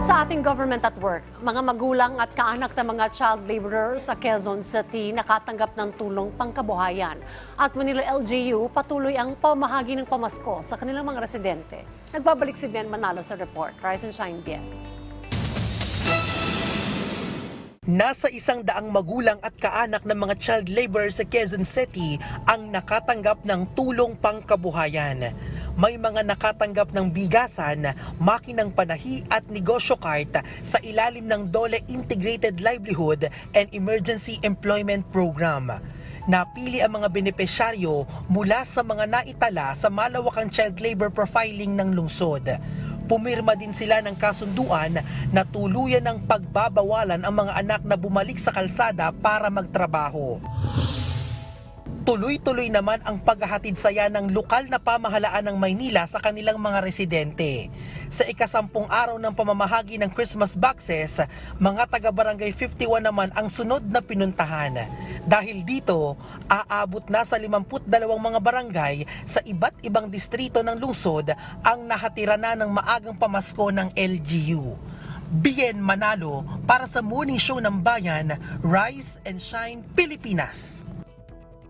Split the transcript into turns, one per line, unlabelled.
Sa ating government at work, mga magulang at kaanak ng mga child laborers sa Quezon City nakatanggap ng tulong pangkabuhayan. At Manila LGU patuloy ang pamahagi ng pamasko sa kanilang mga residente. Nagbabalik si Ben Manalo sa report. Rise and shine, Ben.
Nasa isang daang magulang at kaanak ng mga child laborers sa Quezon City ang nakatanggap ng tulong pangkabuhayan. May mga nakatanggap ng bigasan, makinang panahi at negosyo cart sa ilalim ng Dole Integrated Livelihood and Emergency Employment Program. Napili ang mga benepisyaryo mula sa mga naitala sa malawakang child labor profiling ng lungsod. Pumirma din sila ng kasunduan na tuluyan ng pagbabawalan ang mga anak na bumalik sa kalsada para magtrabaho. Tuloy-tuloy naman ang paghahatid saya ng lokal na pamahalaan ng Maynila sa kanilang mga residente. Sa ikasampung araw ng pamamahagi ng Christmas boxes, mga taga-barangay 51 naman ang sunod na pinuntahan. Dahil dito, aabot na sa 52 mga barangay sa iba't ibang distrito ng lungsod ang nahatira na ng maagang pamasko ng LGU. Bien Manalo para sa Morning Show ng Bayan, Rise and Shine Pilipinas.